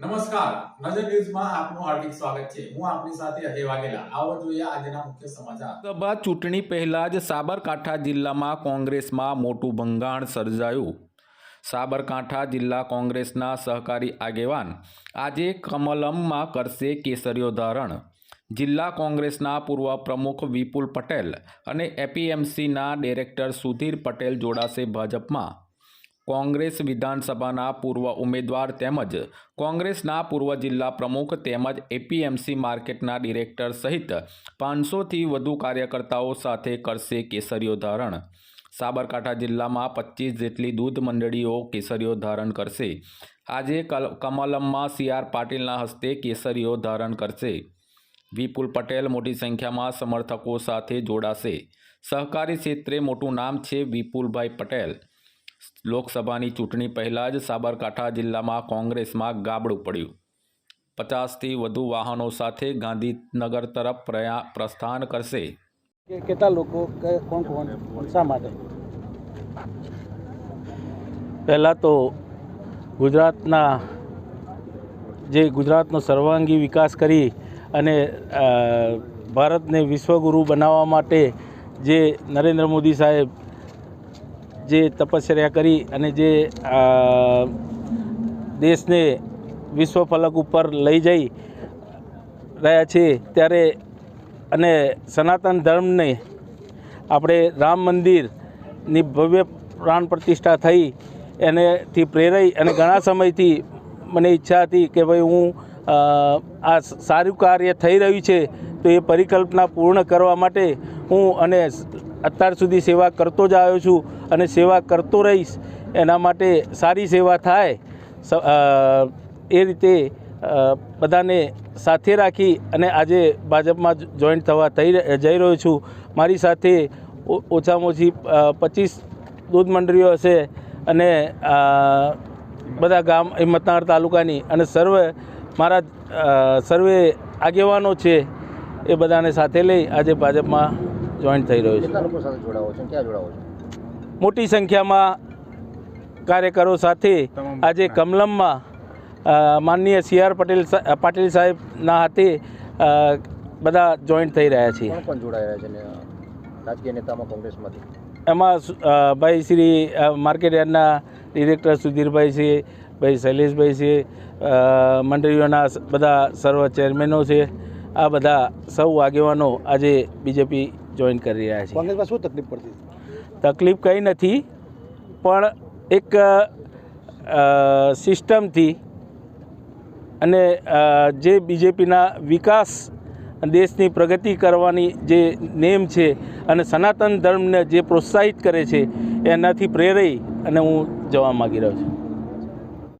નમસ્કાર. નજર ન્યૂઝમાં આપનું હાર્દિક સ્વાગત છે. હું આપની સાથે અજય વાઘેલા. આવો જોઈએ આજના મુખ્ય સમાચાર. સભા ચૂંટણી પહેલા જ સાબરકાંઠા જિલ્લામાં કોંગ્રેસમાં મોટું ભંગાણ સર્જાયું. સાબરકાંઠા જિલ્લા કોંગ્રેસના સહકારી આગેવાન આજે કમલમમાં કરશે કેસરીઓ ધારણ. જિલ્લા કોંગ્રેસના પૂર્વ પ્રમુખ વિપુલ પટેલ અને એપીએમસીના ડિરેક્ટર સુધીર પટેલ જોડાશે ભાજપમાં. કોંગ્રેસ વિધાનસભાના પૂર્વ ઉમેદવાર તેમજ કોંગ્રેસના પૂર્વ જિલ્લા પ્રમુખ તેમજ એપીએમસી માર્કેટના ડિરેક્ટર સહિત પાંચસોથી વધુ કાર્યકર્તાઓ સાથે કરશે કેસરીઓ ધારણ. સાબરકાંઠા જિલ્લામાં પચીસ જેટલી દૂધ મંડળીઓ કેસરીઓ ધારણ કરશે. આજે કમલમમાં સી આર પાટીલના હસ્તે કેસરીઓ ધારણ કરશે. વિપુલ પટેલ મોટી સંખ્યામાં સમર્થકો સાથે જોડાશે. સહકારી ક્ષેત્રે મોટું નામ છે વિપુલભાઈ પટેલ. લોકસભાની ચૂંટણી પહેલાં જ સાબરકાંઠા જિલ્લામાં કોંગ્રેસમાં ગાબડું પડ્યું. પચાસથી વધુ વાહનો સાથે ગાંધીનગર તરફ પ્રયા પ્રસ્થાન કરશે. કેટલા લોકો કોણ કોણ શા માટે? પહેલાં તો ગુજરાતના જે ગુજરાતનો સર્વાંગી વિકાસ કરી અને ભારતને વિશ્વગુરુ બનાવવા માટે જે નરેન્દ્ર મોદી સાહેબ જે તપશ્ચર્યા કરી અને જે દેશને વિશ્વ ફલક ઉપર લઈ જઈ રહ્યા છે ત્યારે અને સનાતન ધર્મને આપણે રામ મંદિરની ભવ્ય પ્રાણ પ્રતિષ્ઠા થઈ એનેથી પ્રેરાઈ અને ઘણા સમયથી મને ઈચ્છા હતી કે ભાઈ હું આ સારું કાર્ય થઈ રહ્યું છે તો એ પરિકલ્પના પૂર્ણ કરવા માટે હું અને અત્યાર સુધી સેવા કરતો જ આવ્યો છું અને સેવા કરતો રહીશ. એના માટે સારી સેવા થાય. એ રીતે બધાને સાથે રાખી અને આજે ભાજપમાં જોઈન્ટ થવા થઈ જઈ રહ્યો છું. મારી સાથે ઓછામાં ઓછી પચીસ દૂધ મંડળીઓ હશે અને બધા ગામ, હિંમતનગર તાલુકાની અને સર્વે મારા સર્વે આગેવાનો છે એ બધાને સાથે લઈ આજે ભાજપમાં જોઈન્ટ થઈ રહ્યો છે. લોકો સાથે જોડાવો છો? ક્યાં જોડાવો છો? મોટી સંખ્યામાં કાર્યકરો સાથે આજે કમલમમાં માનનીય સી આર પટેલ પાટીલ સાહેબના હાથે બધા જોઈન્ટ થઈ રહ્યા છે કોણ કોણ જોડાયા છે રાજકીય નેતામાં કોંગ્રેસમાંથી? એમાં ભાઈ શ્રી માર્કેટ યાર્ડના ડિરેક્ટર સુધીરભાઈ છે ભાઈ શૈલેષભાઈ છે મંડળીઓના બધા સર્વ ચેરમેનો છે. આ બધા સૌ આગેવાનો આજે બીજેપી જોઈન કરી રહ્યા છે કોંગ્રેસમાં શું તકલીફ પડતી? તકલીફ કંઈ નથી પણ એક સિસ્ટમથી અને જે બીજેપીના વિકાસ દેશની પ્રગતિ કરવાની જે નેમ છે અને સનાતન ધર્મને જે પ્રોત્સાહિત કરે છે એનાથી પ્રેરાઈ અને હું જવા માગી રહ્યો છું.